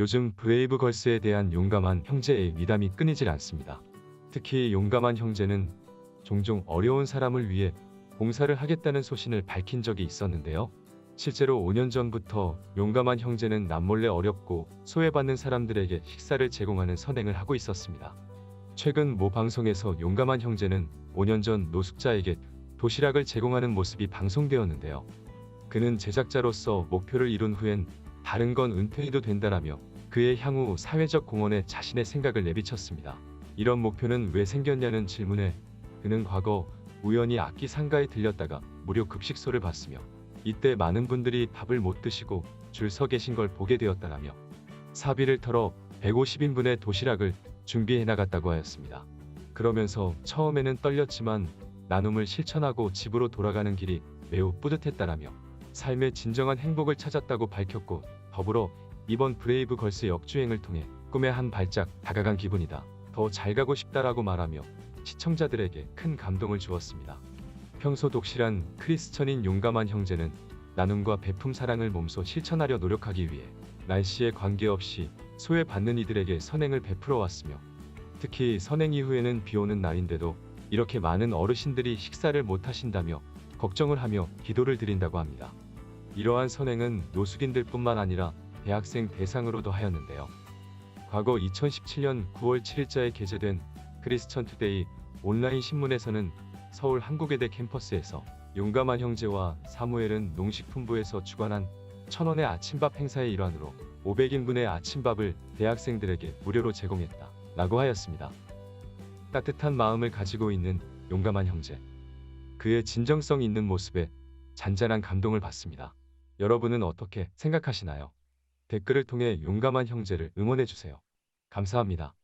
요즘 브레이브 걸스에 대한 용감한 형제의 미담이 끊이질 않습니다. 특히 용감한 형제는 종종 어려운 사람을 위해 봉사를 하겠다는 소신을 밝힌 적이 있었는데요. 실제로 5년 전부터 용감한 형제는 남몰래 어렵고 소외받는 사람들에게 식사를 제공하는 선행을 하고 있었습니다. 최근 모 방송에서 용감한 형제는 5년 전 노숙자에게 도시락을 제공하는 모습이 방송되었는데요. 그는 제작자로서 목표를 이룬 후엔 다른 건 은퇴해도 된다라며 그의 향후 사회적 공헌에 자신의 생각을 내비쳤습니다. 이런 목표는 왜 생겼냐는 질문에 그는 과거 우연히 악기 상가에 들렸다가 무료 급식소를 봤으며 이때 많은 분들이 밥을 못 드시고 줄 서 계신 걸 보게 되었다라며 사비를 털어 150인분의 도시락을 준비해 나갔다고 하였습니다. 그러면서 처음에는 떨렸지만 나눔을 실천하고 집으로 돌아가는 길이 매우 뿌듯했다라며 삶의 진정한 행복을 찾았다고 밝혔고 더불어 이번 브레이브 걸스 역주행을 통해 꿈에 한 발짝 다가간 기분이다. 더 잘 가고 싶다라고 말하며 시청자들에게 큰 감동을 주었습니다. 평소 독실한 크리스천인 용감한 형제는 나눔과 베품 사랑을 몸소 실천하려 노력하기 위해 날씨에 관계없이 소외받는 이들에게 선행을 베풀어 왔으며 특히 선행 이후에는 비 오는 날인데도 이렇게 많은 어르신들이 식사를 못 하신다며 걱정을 하며 기도를 드린다고 합니다. 이러한 선행은 노숙인들뿐만 아니라 대학생 대상으로도 하였는데요. 과거 2017년 9월 7일자에 게재된 크리스천 투데이 온라인 신문에서는 서울 한국외대 캠퍼스에서 용감한 형제와 사무엘은 농식품부에서 주관한 천원의 아침밥 행사의 일환으로 500인분의 아침밥을 대학생들에게 무료로 제공했다. 라고 하였습니다. 따뜻한 마음을 가지고 있는 용감한 형제. 그의 진정성 있는 모습에 잔잔한 감동을 받습니다. 여러분은 어떻게 생각하시나요? 댓글을 통해 용감한 형제를 응원해주세요. 감사합니다.